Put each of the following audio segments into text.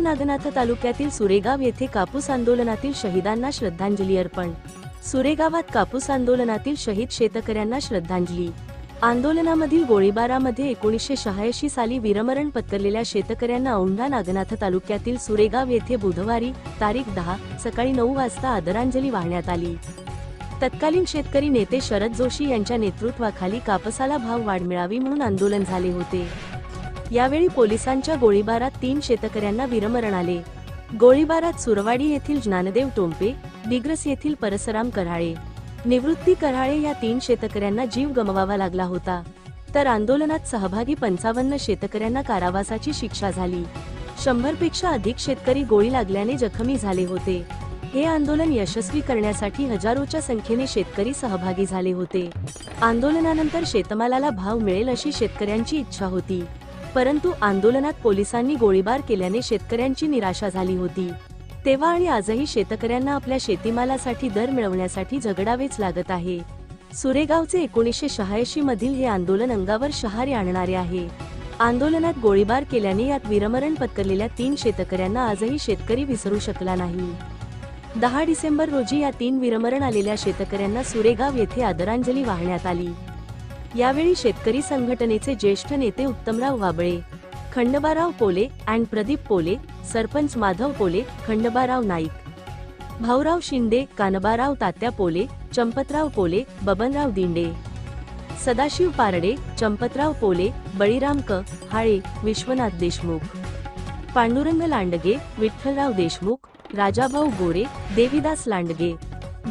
नागनाथ तालुक्यातील सुरेगाव येथे कापूस आंदोलनातील शहीदांना श्रद्धांजली अर्पण. सुरेगावात कापूस आंदोलनातील शहीद शेतकऱ्यांना श्रद्धांजली. आंदोलनामधील गोळीबारामध्ये एकोणीसशे शहाऐंशी साली वीरमरण पत्करलेल्या शेतकऱ्यांना औंढा नागनाथ तालुक्यातील सुरेगाव येथे बुधवारी तारीख दहा सकाळी नऊ वाजता आदरांजली वाहण्यात आली. तत्कालीन शेतकरी नेते शरद जोशी यांच्या नेतृत्वाखाली कापसाला भाव वाढ मिळावी म्हणून आंदोलन झाले होते. यावेळी पोलिसांच्या गोळीबारात तीन शेतकऱ्यांना वीरमरण आले. गोळीबारात सुरवाडी येथील ज्ञानदेव टोंपे दिग्रस येथील परसराम कराळे. निवृत्ती कराळे या तीन शेतकऱ्यांना जीव गमवावा लागला होता. तर आंदोलनात सहभागी पंचावन्न शेतकऱ्यांना कारावासाची शिक्षा झाली. शंभरपेक्षा अधिक शेतकरी गोळी लागल्याने जखमी झाले होते. हे आंदोलन यशस्वी करण्यासाठी हजारोच्या संख्येने शेतकरी सहभागी झाले होते. आंदोलनानंतर शेतमालाला भाव मिळेल अशी शेतकऱ्यांची इच्छा होती. परंतु आंदोलनात पोलिसांनी गोळीबार केल्याने शेतकऱ्यांची निराशा झाली होती. तेव्हा आणि आजही शेतकऱ्यांना आपल्या शेतीमालासाठी दर मिळवण्यासाठी झगडावेच लागत आहे. सुरेगावचे एकोणीसशे शहाऐंशी मधील हे आंदोलन अंगावर शहारे आणणारे आहे. आंदोलनात गोळीबार केल्याने यात विरमरण पत्करलेल्या तीन शेतकऱ्यांना आजही शेतकरी विसरू शकला नाही. दहा डिसेंबर रोजी या तीन विरमरण आलेल्या शेतकऱ्यांना सुरेगाव येथे आदरांजली वाहण्यात आली. यावेळी शेतकरी संघटनेचे ज्येष्ठ नेते उत्तमराव वाबळे खंडबाराव पोले अँड प्रदीप पोले सरपंच माधव पोले खंडबाराव नाईक भाऊराव शिंदे कानबाराव तात्या पोले चंपतराव पोले बबनराव दिंडे सदाशिव पारडे चंपतराव पोले बळीराम क हाळे विश्वनाथ देशमुख पांडुरंग लांडगे विठ्ठलराव देशमुख राजाभाऊ गोरे देविदास लांडगे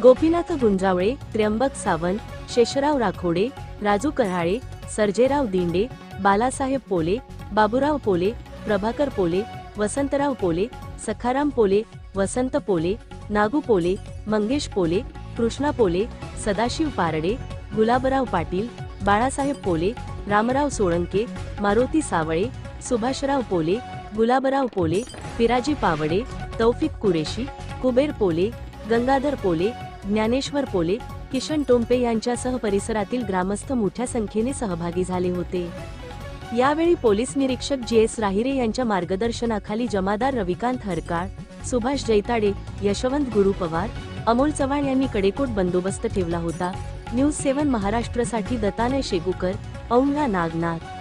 गोपीनाथ गुंजावळे त्र्यंबक सावंत शेषराव राखोडे राजू कऱ्हाळे सर्जेराव दिंडे बालासाहेब पोले बाबुराव पोले प्रभाकर पोले वसंतराव पोले सखाराम पोले वसंत पोले नागू पोले मंगेश पोले कृष्णा पोले सदाशिव पारडे गुलाबराव पाटील बाळासाहेब पोले रामराव सोळंके मारुती सावळे सुभाषराव पोले गुलाबराव पोले पिराजी पावडे तौफिक कुरेशी कुबेर पोले गंगाधर पोले ज्ञानेश्वर पोले किशन टोंपे यांच्यासह परिसरातील ग्रामस्थ मोठ्या संख्येने सहभागी झाले होते. यावेळी पोलीस निरीक्षक जी एस राहिरे यांच्या मार्गदर्शनाखाली जमादार रविकांत हरकाळ सुभाष जैताडे यशवंत गुरु पवार अमोल चव्हाण यांनी कडेकोट बंदोबस्त ठेवला होता. न्यूज सेवन महाराष्ट्रसाठी दत्तानय शेगुकर औंढा नागनाथ.